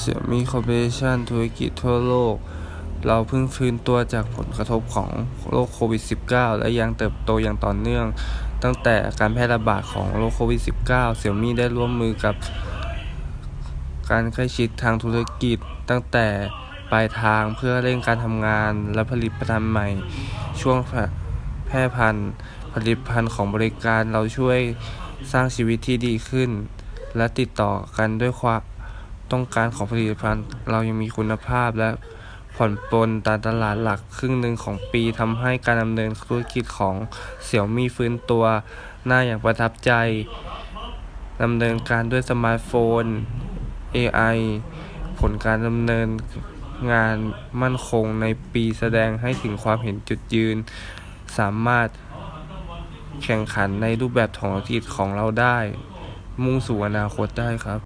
เสี่ยมี่คอร์ปอเรชันธุรกิจทั่วโลก เราเพิ่งฟื้นตัวจากผลกระทบของโรคโควิด -19 และยังเติบโตอย่างต่อเนื่อง ตั้งแต่การแพร่ระบาดของโรคโควิด -19 เสี่ยมี่ได้ร่วมมือกับ การใกล้ชิดทางธุรกิจ ตั้งแต่ปลายทางเพื่อเร่งการทำงานและผลิตภัณฑ์ใหม่ ช่วงแพร่พันธุ์ผลิตภัณฑ์ของบริการเราช่วยสร้างชีวิตที่ดีขึ้น และติดต่อกันด้วยความ ต้องการของผลิตภัณฑ์ เรายังมีคุณภาพและผ่อนปลนตามตลาดหลักครึ่งหนึ่งของปีทำให้การดำเนินธุรกิจของเสี่ยวมี่ฟื้นตัวหน้าอย่างประทับใจดำเนินการด้วยสมาร์ทโฟน AI ผลการดำเนินงานมั่นคงในปีแสดงให้ถึงความเห็นจุดยืน สามารถแข่งขันในรูปแบบของธุรกิจของเราได้ มุ่งสู่อนาคตได้ครับ